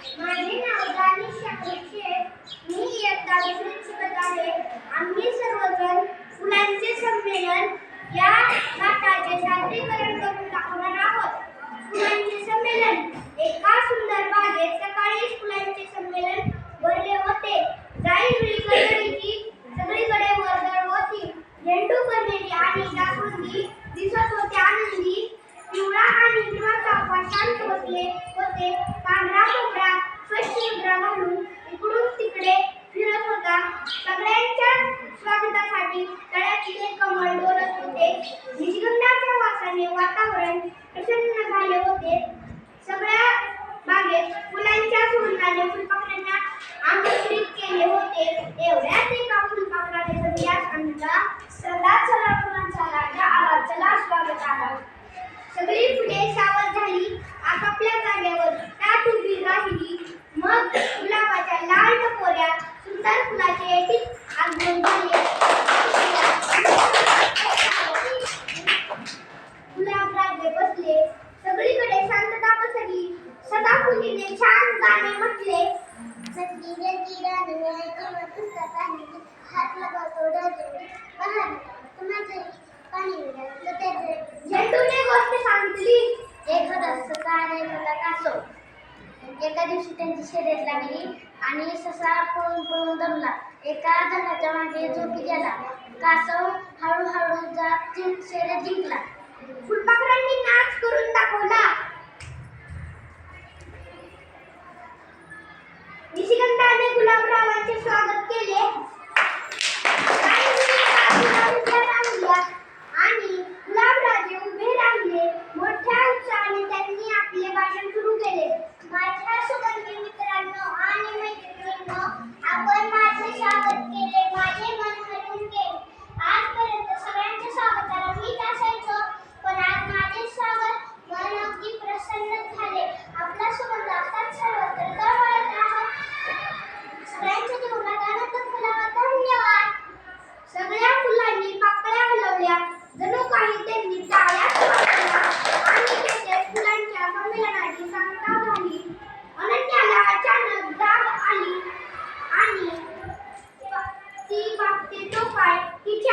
माझे नाव दानिश शाकीर मी इयत्ता दुसरी शिकत आहे आम्ही सर्वजण फुलांचे संमेलन या नाटाचे सादरीकरण करून दाखवणार आहोत. फुलांचे संमेलन. एका सुंदर बागेत सकाळी फुलांचे संमेलन भरले होते. जाई कलरीची सगळीकडे वर्दळ होती. झेंडू कनेरी आणि जास्वंदी दिसत होते. आनंदी पिवळा आणि हिरवा चाफा शांत बसले होते. प्रसन्न झाले होते. सगळ्या बागेत फुलांच्या सुगंधाने फुलपाखरांना आमंत्रित केले होते. एवढ्यात एका फुलपाखराने सगळ्यात आणला चला चला फुलांचा राजा आला. चला स्वागत आला सगळी फुले सावध झाली. आपापल्या जागेवर ताट उभी राहिली मग गुलाबाच्या लाल टपोऱ्या सुंदर फुलाचे एटीत आगमन झाले गुलाब राजे बसले सगळीकडे शांतता पसरली सदाफुलीने छान गाणे म्हटले. सगळी हात लगावतो डोळे बहार कुणाचे पाणी झेंडूने गोष्ट सांगितली एक रस काय होता कासव एका दिवशी त्यांची शर्यत लागली आणि ससा पळून पळून दमला. एका झाडाच्या मागे झोपी गेला. कासव हळूहळू जात जिंक शर्यत जिंकला. फुलपाखरांनी नाच करून दाखवला. Pakistan. 一加